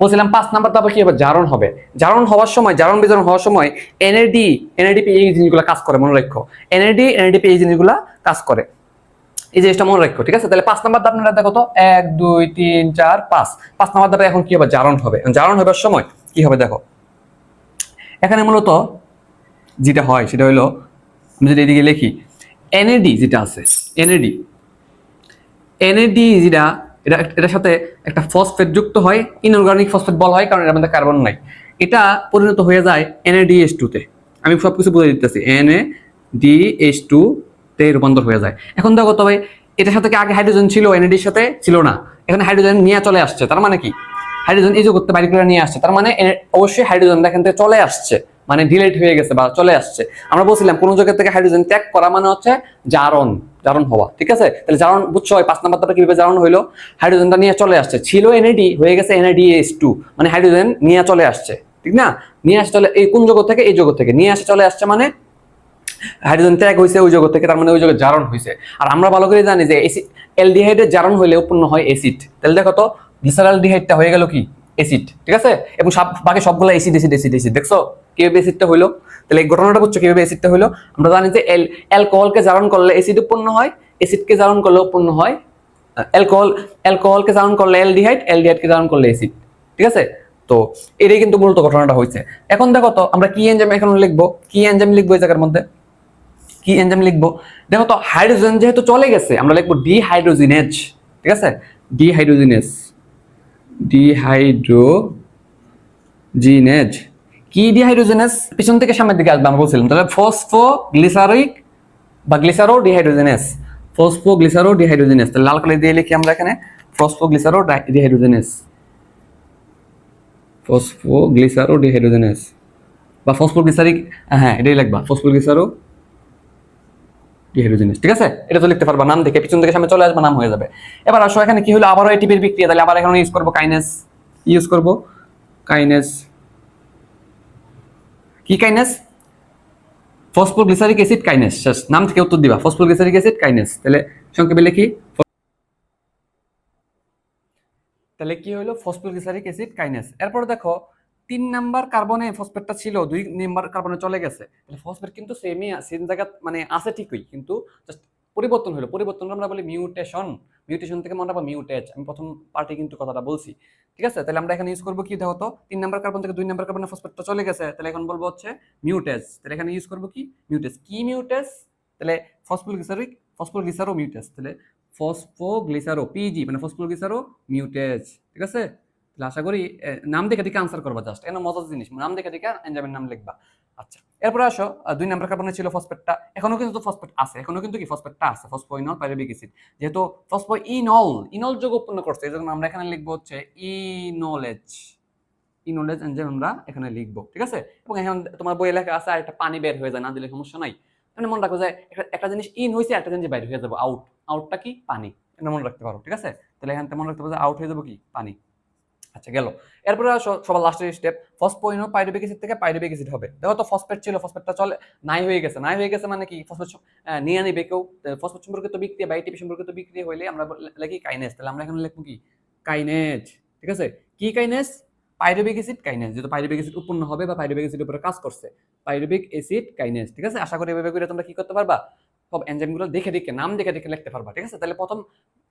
বলছিলাম পাঁচ নাম্বার তারপর কি হবে জারণ হবে। জারণ হওয়ার সময়, জারণ বিজারণ হওয়ার সময় এনএডি এনএডিপি এই জিনিসগুলো কাজ করে, মনে রাখো। এনএডি এনএডিপি এই জিনিসগুলো কাজ করে। এই জিনিসটা মনে রাখো, ঠিক আছে? তাহলে পাঁচ নাম্বার ধাপ দেখো তো, এক, দুই, তিন, চার, পাঁচ। পাঁচ নাম্বার ধাপে এখন কি হবে? জারণ হবে। জারণ হবার সময় কি হবে দেখো? এখানে মূলত যেটা হয়, সেটা হলো, আমি যদি এদিকে লিখি এনএডি যেটা আছে এনএডি এনএডি যেটা এটা এটার সাথে একটা ফসফেট যুক্ত হয় ইনঅর্গানিক ফসফেট বলা হয়, কারণ এর মধ্যে কার্বন নাই। এটা পরিণত হয়ে যায় এনএডিএস টুতে আমি সব কিছু বুঝে দিতেছি এন এ তে রূপান্তর হয়ে যায়। এখন দেখো, তবে এটার সাথে কি আগে হাইড্রোজেন ছিল এনএডির সাথে? ছিল না। এখানে হাইড্রোজেন নিয়ে চলে আসছে, তার মানে কি? হাইড্রোজেন এই করতে বাইরে করে নিয়ে আসছে, তার মানে অবশ্যই হাইড্রোজেন এখান থেকে চলে আসছে মানে ডিলেট হয়ে গেছে বা চলে আসছে। আমরা বলছিলাম, কোন জায়গা থেকে হাইড্রোজেন ত্যাগ করা মানে হচ্ছে জারণ। জারণ হওয়া, ঠিক আছে? তাহলে জারণ, বুঝছ? পাঁচ নাম্বারটা কীভাবে জারণ হইল? হাইড্রোজেনটা নিয়ে চলে আসছে। ছিল এনএডি হয়ে গেছে এনএডিএস টু মানে হাইড্রোজেন নিয়ে চলে আসছে, ঠিক না? নিয়ে আসে চলে, এই কোন জগৎ থেকে? এই জগৎ থেকে। নিয়ে আসে চলে আসছে মানে হাইড্রোজেন ত্যাগ হয়েছে ওই জগৎ থেকে, তার মানে ওই জগৎ জারণ হয়েছে আর আমরা ভালো করে জানি যে এলডিহাইডের জারণ হইলে উৎপন্ন হয় অ্যাসিড তাহলে দেখো তো গ্লিসারালডিহাইডটা হয়ে গেল কি? অ্যাসিড ঠিক আছে? এবং সব, বাকি সবগুলো অ্যাসিড অ্যাসিড অ্যাসিড অ্যাসিড দেখছ? কীভাবে অ্যাসিডটা হইল? তাহলে এই ঘটনাটা বুঝছ কীভাবে অ্যাসিডটা হইল? আমরা জানি যে অ্যালকোহলকে জারণ করলে অ্যাসিড উৎপন্ন হয় অ্যাসিডকে জারণ করলে উৎপন্ন হয়। অ্যালকোহল অ্যালকোহলকে জারণ করলে অ্যালডিহাইড অ্যালডিহাইডকে জারণ করলে অ্যাসিড ঠিক আছে? তো এটাই কিন্তু মূলত ঘটনাটা হয়েছে। এখন দেখো তো, আমরা কি এনজাইম এখন লিখব? কি এনজাইম লিখব এই জায়গার মধ্যে? কি এনজাইম লিখব? দেখো তো হাইড্রোজেন যেহেতু চলে গেছে, আমরা লিখব ডিহাইড্রোজিনেজ ঠিক আছে? ডিহাইড্রোজিনেজ ডিহাইড্রোজিনেজ কি ডিহাইড্রোজেনেজ পিছন থেকে সামনের দিকে আসবে আমরা বলছিলাম। তাহলে ফসফো গ্লিসারিক বা গ্লিসারো ডিহাইড্রোজেনেস ফসফো গ্লিসারো ডিহাইড্রোজেনেস তাহলে লাল কালি দিয়ে লিখি আমরা এখানে phospho glycero dehydrogenase phospho glycero dehydrogenase বা ফসফোগ্লিসারিক হ্যাঁ এটাই লিখবা ফসফোগ্লিসারো ডিহাইড্রোজেনেস ঠিক আছে? এটা তো লিখতে পারবা, নাম দেখে পিছন থেকে সামনে চলে আসবে, নাম হয়ে যাবে। এবার আসো, এখানে কি হলো? আবারও এটিপির বিক্রিয়া। তাহলে আবার এখানে ইউজ করব কাইনেস ইউজ করব? কাইনেস কি কাইনেস ফসফোগ্লিসারিক অ্যাসিড কাইনেস নাম থেকে উত্তর দিবা। ফসফোগ্লিসারিক অ্যাসিড কাইনেস তাহলে সংক্ষেপে লিখি। তাহলে কি হলো ফসফোগ্লিসারিক অ্যাসিড কাইনেস এরপর দেখো, তিন নাম্বার কার্বনে ফসফেটটা ছিল, দুই নাম্বার কার্বনে চলে গেছে। তাহলে ফসফেট কিন্তু সেমই সেম জায়গা মানে আছে ঠিকই, কিন্তু জাস্ট পরিবর্তন হলো। পরিবর্তন আমরা বলি মিউটেশন মিউটেশন থেকে মনে পাবো মিউটেজ আমি প্রথম পার্টি কিন্তু কথাটা বলছি। ঠিক আছে? তাহলে আমরা এখানে ইউজ করব কি দেখো তো? তিন নাম্বার কার্বন থেকে দুই নাম্বার কার্বনে ফসফেটটা চলে গেছে। তাহলে এখন বলব হচ্ছে মিউটেজ তাহলে এখানে ইউজ করব কি? মিউটেজ কি মিউটেজ তাহলে ফসফোগ্লিসারিক ফসফোগ্লিসারো মিউটেজ তাহলে ফসফোগ্লিসারো পিজি মানে ফসফোগ্লিসারো মিউটেজ ঠিক আছে? তাহলে আশা করি নাম দেখে দেখে আনসার করবা জাস্ট এখানে মজার জিনিস। নাম দেখে দেখে এনজামের নাম লিখবা। আচ্ছা এরপরে আসো দুই নাম্বার কার্বনে ছিল ফসফেটটা এখনও কিন্তু ফসফেট আছে, এখনও কিন্তু কি ফসফেটটা আছে ফসফোইনল পাইরুবিক অ্যাসিড যেহেতু ফসফো ইনল যোগ উৎপন্ন করছে এই আমরা এখানে লিখব হচ্ছে ইনোলেজ। ইনোলেজ এনজাইম আমরা এখানে লিখব, ঠিক আছে? এবং এখন তোমার বইয়ে লেখা আছে, আর একটা পানি বের হয়ে যায়, না দিলে সমস্যা নাই। মানে মনে রাখো যে একটা- জিনিস ইন হয়েছে একটা জিনিস বাইরে হয়ে যাব আউট আউটটা কি? পানি। এটা মনে রাখতে পারো, ঠিক আছে? তাহলে এখান মনে রাখতে পারো যে আউট হয়ে যাব কি? পানি। আচ্ছা গেল। এরপরে সবার লাস্টের স্টেপ ফসফোইনো পাইরুবিক অ্যাসিড থেকে পাইরুবিক অ্যাসিড হবে। দেখো তো ফসফেট ছিল ফসফেটটা চলে, নাই হয়ে গেছে। নাই হয়ে গেছে মানে কি? ফসফেট নিয়ে নিবে কেউ। ফসফেট সম্পর্কিত বিক্রিয়া বা এটিপি সম্পর্কিত বিক্রিয়া হইলে আমরা লিখি কাইনেস তাহলে আমরা এখানে লিখব কি? কাইনেজ ঠিক আছে? কি কাইনেস পাইরুবিক অ্যাসিড কাইনেস যেহেতু পাইরুবিক অ্যাসিড উৎপন্ন হবে বা পাইরুবিক অ্যাসিডের উপরে কাজ করছে। পাইরুবিক অ্যাসিড কাইনেস ঠিক আছে? আশা করি এভাবে করে তোমরা কি করতে পারবা? সব এনজাইমগুলো দেখে দেখে, নাম দেখে দেখে লিখতে পারবা, ঠিক আছে? তাহলে প্রথম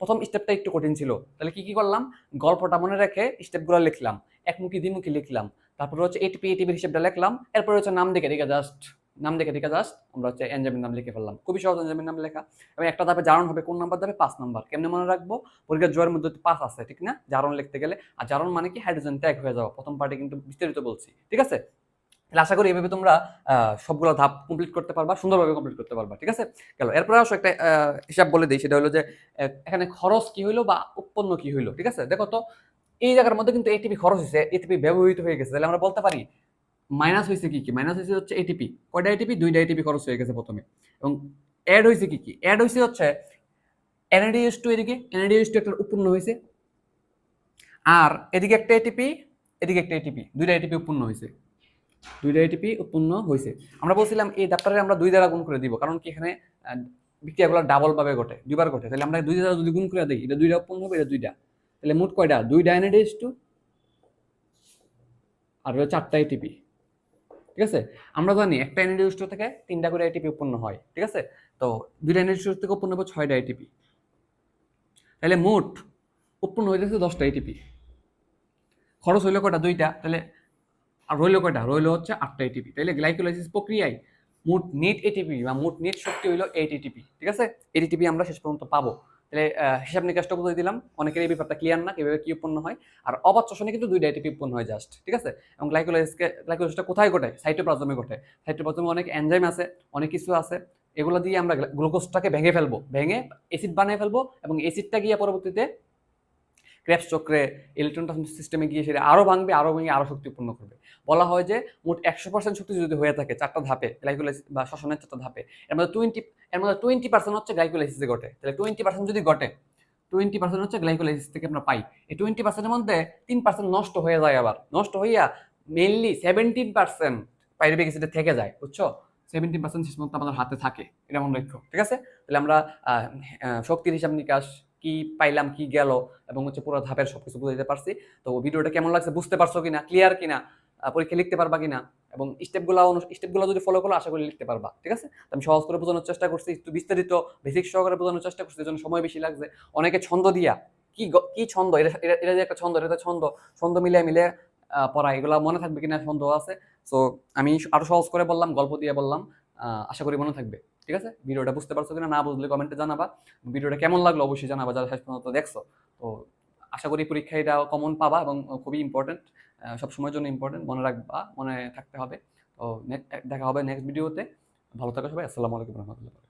প্রথম স্টেপটা একটু কঠিন ছিল। তাহলে কি কি করলাম? গল্পটা মনে রেখে স্টেপগুলো লিখলাম। একমুখী, দ্বিমুখী লিখলাম। তারপরে হচ্ছে এটিপি এটিপির হিসেবটা লিখলাম। এরপরে হচ্ছে নাম দেখে দেখে জাস্ট নাম দেখে দেখে জাস্ট আমরা হচ্ছে এনজামের নাম লিখে ফেললাম। খুবই সহজ এনজামের নাম লেখা। এবং একটা ধাপে জারণ হবে, কোন নাম্বার ধাপে? পাঁচ নাম্বার কেমনে মনে রাখব? পরীক্ষার জয়ের মধ্যে পাঁচ আছে, ঠিক না? জারণ লিখতে গেলে। আর জারণ মানে কি? হাইড্রোজেন ত্যাগ হয়ে যাওয়া। প্রথম পার্টে কিন্তু বিস্তারিত বলছি, ঠিক আছে? তাহলে আশা করি এভাবে তোমরা সবগুলো ধাপ কমপ্লিট করতে পারবা, সুন্দরভাবে কমপ্লিট করতে পারবা, ঠিক আছে? গেল, এরপরে আসো একটা হিসাব বলে দিই, সেটা হলো যে এখানে খরচ কি হইল বা উৎপন্ন কি হইল, ঠিক আছে? দেখো তো, এই জায়গার মধ্যে কিন্তু এটিপি খরচ হয়েছে এটিপি ব্যবহৃত হয়ে গেছে, তাহলে আমরা বলতে পারি মাইনাস হয়েছে কি কি? মাইনাস হয়েছে হচ্ছে এটিপি কয়টা এটিপি দুইটা এটিপি খরচ হয়ে গেছে প্রথমে, এবং অ্যাড হয়েছে কি কি? অ্যাড হয়েছে হচ্ছে এনএডিএস টু এদিকে এনএডিএস টু একটা উৎপন্ন হয়েছে আর এদিকে একটা এটিপি এদিকে একটা এটিপি দুইটা এটিপি উৎপন্ন হয়েছে দুইটা এটিপি উৎপন্ন হয়েছে আমরা বলছিলাম এই ডাক্তারে আমরা দুই দ্বারা গুণ করে দিব, কারণ কি এখানে বিক্রিয়াগুলো ডাবল ভাবে ঘটে দুইবার ঘটে। তাহলে আমরা দুই দ্বারা যদি গুণ করে দিই, এটা দুইটা উৎপন্ন হবে, এটা দুইটা। তাহলে মোট কয়টা? দুইটা এনএডিএস টু আর চারটা এটিপি ঠিক আছে? আমরা জানি একটা এনএডিএস টু থেকে তিনটা করে এটিপি উৎপন্ন হয়। ঠিক আছে? তো দুইটা এনএডিএস টু থেকে উৎপন্ন হবে ছয়টা এটিপি তাহলে মোট উৎপন্ন হইতেছে দশটা এটিপি খরচ হইল কয়টা? দুইটা। তাহলে আর রইল কয়টা? রইল হচ্ছে আটটা এটিপি তাহলে গ্লাইকোলাইসিস প্রক্রিয়ায় মোট নেট এটিপি বা মোট নেট শক্তি হইল এইট এটিপি ঠিক আছে? এটিপি আমরা শেষ পর্যন্ত পাবো। তাহলে হিসাব নিকাশটা বুঝিয়ে দিলাম। অনেকের এই ব্যাপারটা ক্লিয়ার না কীভাবে কি উৎপন্ন হয়? আর অবাধ শ্বসনে কিন্তু দুইটা এটিপি উৎপন্ন হয় জাস্ট ঠিক আছে? এবং গ্লাইকোলাইসিসকে গ্লাইকোলাইসিসটা কোথায় ঘটে সাইটোপ্লাজমে ঘটে সাইটোপ্লাজমে অনেক এনজাইম আছে, অনেক কিছু আছে। এগুলো দিয়ে আমরা গ্লুকোজটাকে ভেঙে ফেলব। ভেঙে অ্যাসিড বানিয়ে ফেলব এবং অ্যাসিডটা গিয়ে পরবর্তীতে ক্রেপস চক্রে ইলেকট্রন সিস্টেমে গিয়ে সেটা আরও ভাঙবে আরও ভেঙে আরও শক্তি উৎপন্ন করবে। বলা হয় যে মোট একশো পার্সেন্ট শক্তি যদি হয়ে থাকে চারটা ধাপে গ্লাইকোলাইসিস বা শ্বসনের চারটা ধাপে, এর মধ্যে টোয়েন্টি এর মধ্যে টোয়েন্টি পার্সেন্ট হচ্ছে গ্লাইকোলাইসিসে ঘটে। তাহলে টোয়েন্টি পার্সেন্ট যদি ঘটে টোয়েন্টি পার্সেন্ট হচ্ছে গ্লাইকোলাইসিস থেকে আমরা পাই। এই টোয়েন্টি পার্সেন্টের মধ্যে তিন পার্সেন্ট নষ্ট হয়ে যায় আবার। নষ্ট হইয়া মেইনলি সেভেন্টিন পার্সেন্ট পাইরুবিক অ্যাসিডে থেকে যায়, বুঝছ? সেভেন্টিন পার্সেন্ট শেষ পর্যন্ত আমাদের হাতে থাকে। এটা রাখো ঠিক আছে? তাহলে আমরা শক্তির হিসাব নিকাশ কি পাইলাম, কি গেল এবং হচ্ছে পুরো ধাপের সবকিছু বুঝতে পারছি। তো ভিডিওটা কেমন লাগছে, বুঝতে পারছ কিনা ক্লিয়ার কিনা পরীক্ষা লিখতে পারবা কিনা এবং স্টেপগুলো স্টেপগুলো যদি ফলো করো, আশা করি লিখতে পারবা, ঠিক আছে? আমি সহজ করে বোঝানোর চেষ্টা করছি, একটু বিস্তারিত বেসিক সহকারে বোঝানোর চেষ্টা করছি এই জন্য সময় বেশি লাগছে। অনেকে ছন্দ দিয়া, কি কি ছন্দ, এটা, এটা- যে একটা ছন্দ, এটা ছন্দ ছন্দ মিলে মিলে পড়া, এগুলো মনে থাকবে কিনা সন্দেহ আছে। সো আমি আরও সহজ করে বললাম, গল্প দিয়ে বললাম আশা করি মনে থাকবে। ঠিক আছে? ভিডিওটা বুঝতে পারছ কিনা না বুঝলে কমেন্টে জানাবা। ভিডিওটা কেমন লাগল অবশ্যই জানাবা, যারা শেষ পর্যন্ত দেখছ। তো আশা করি পরীক্ষা এটা কমন পাবা এবং খুবই ইম্পর্টেন্ট সবসময়ের জন্য ইম্পর্টেন্ট মনে রাখবা, মনে থাকতে হবে। তো দেখা হবে নেক্সট ভিডিওতে ভালো থাকা সবাই, আসসালামু আলাইকুম রহমতুল্লাহ।